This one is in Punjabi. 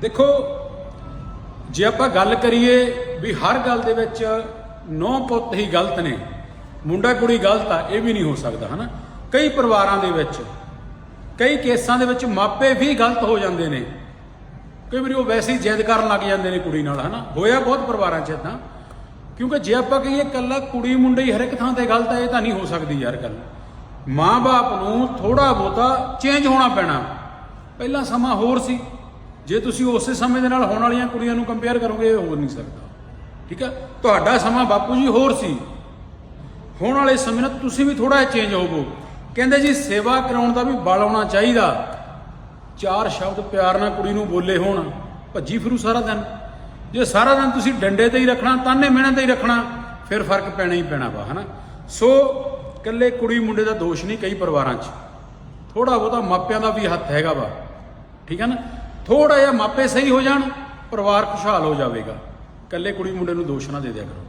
ਦੇਖੋ, ਜੇ ਆਪਾਂ ਗੱਲ ਕਰੀਏ ਵੀ ਹਰ ਗੱਲ ਦੇ ਵਿੱਚ ਨੌ ਪੁੱਤ ਹੀ ਗਲਤ ਨੇ, ਮੁੰਡਾ ਕੁੜੀ ਗਲਤ ਆ, ਇਹ ਵੀ ਨਹੀਂ ਹੋ ਸਕਦਾ, ਹਨਾ? ਕਈ ਪਰਿਵਾਰਾਂ ਦੇ ਵਿੱਚ, ਕਈ ਕੇਸਾਂ ਦੇ ਵਿੱਚ ਮਾਪੇ ਵੀ ਗਲਤ ਹੋ ਜਾਂਦੇ ਨੇ। ਕਈ ਵਾਰੀ ਉਹ ਵੈਸੇ ਹੀ ਜਿੱਦ ਕਰਨ ਲੱਗ ਜਾਂਦੇ ਨੇ ਕੁੜੀ ਨਾਲ, ਹਨਾ? ਹੋਇਆ ਬਹੁਤ ਪਰਿਵਾਰਾਂ 'ਚ ਇਦਾਂ ਕਿਉਂਕਿ ਜੇ ਆਪਾਂ ਕਹੀਏ ਕੱਲਾ ਕੁੜੀ ਮੁੰਡੇ ਹੀ ਹਰ ਇੱਕ ਥਾਂ ਤੇ ਗਲਤ ਆ, ਇਹ ਤਾਂ ਨਹੀਂ ਹੋ ਸਕਦੀ ਯਾਰ ਗੱਲ। ਮਾਂ-ਬਾਪ ਨੂੰ ਥੋੜਾ ਬਹੁਤਾ ਚੇਂਜ ਹੋਣਾ ਪੈਣਾ। ਪਹਿਲਾਂ ਸਮਾਂ ਹੋਰ ਸੀ। ਜੇ ਤੁਸੀਂ ਉਸੇ ਸਮੇਂ ਦੇ ਨਾਲ ਹੋਣ ਵਾਲੀਆਂ ਕੁੜੀਆਂ ਨੂੰ ਕੰਪੇਅਰ ਕਰੋਗੇ, ਇਹ ਹੋ ਨਹੀਂ ਸਕਦਾ। ਠੀਕ ਹੈ? ਤੁਹਾਡਾ ਸਮਾਂ ਬਾਪੂ ਜੀ ਹੋਰ ਸੀ। ਹੋਣ ਵਾਲੇ ਸਮੇਂ ਨਾਲ ਤੁਸੀਂ ਵੀ ਥੋੜਾ ਜਿਹਾ ਚੇਂਜ ਹੋਵੋ ਕਹਿੰਦੇ ਜੀ, ਸੇਵਾ ਕਰਾਉਣ ਦਾ ਵੀ ਬਲ ਆਉਣਾ ਚਾਹੀਦਾ। ਚਾਰ ਸ਼ਬਦ ਪਿਆਰ ਨਾਲ ਕੁੜੀ ਨੂੰ ਬੋਲੇ ਹੋਣ, ਭੱਜੀ ਫਿਰੂ ਸਾਰਾ ਦਿਨ। ਜੇ ਸਾਰਾ ਦਿਨ ਤੁਸੀਂ ਡੰਡੇ ਤੇ ਹੀ ਰੱਖਣਾ, ਤਾਨੇ ਮਿਹਣੇ ਤੇ ਹੀ ਰੱਖਣਾ, ਫਿਰ ਫ਼ਰਕ ਪੈਣਾ ਹੀ ਪੈਣਾ ਵਾ, ਹਨਾ? ਸੋ, ਇਕੱਲੇ ਕੁੜੀ ਮੁੰਡੇ ਦਾ ਦੋਸ਼ ਨਹੀਂ ਕਈ ਪਰਿਵਾਰਾਂ 'ਚ। ਥੋੜਾ ਬਹੁਤਾ ਮਾਪਿਆਂ ਦਾ ਵੀ ਹੱਥ ਹੈਗਾ ਵਾ। ਠੀਕ ਹੈ ਨਾ? ਥੋੜਾ ਜਿਹਾ ਮਾਪੇ ਸਹੀ ਹੋ ਜਾਣ, ਪਰਿਵਾਰ ਖੁਸ਼ਹਾਲ ਹੋ ਜਾਵੇਗਾ। ਇਕੱਲੇ ਕੁੜੀ ਮੁੰਡੇ ਨੂੰ ਦੋਸ਼ ਨਾ ਦੇ ਦਿਆ ਕਰੋ।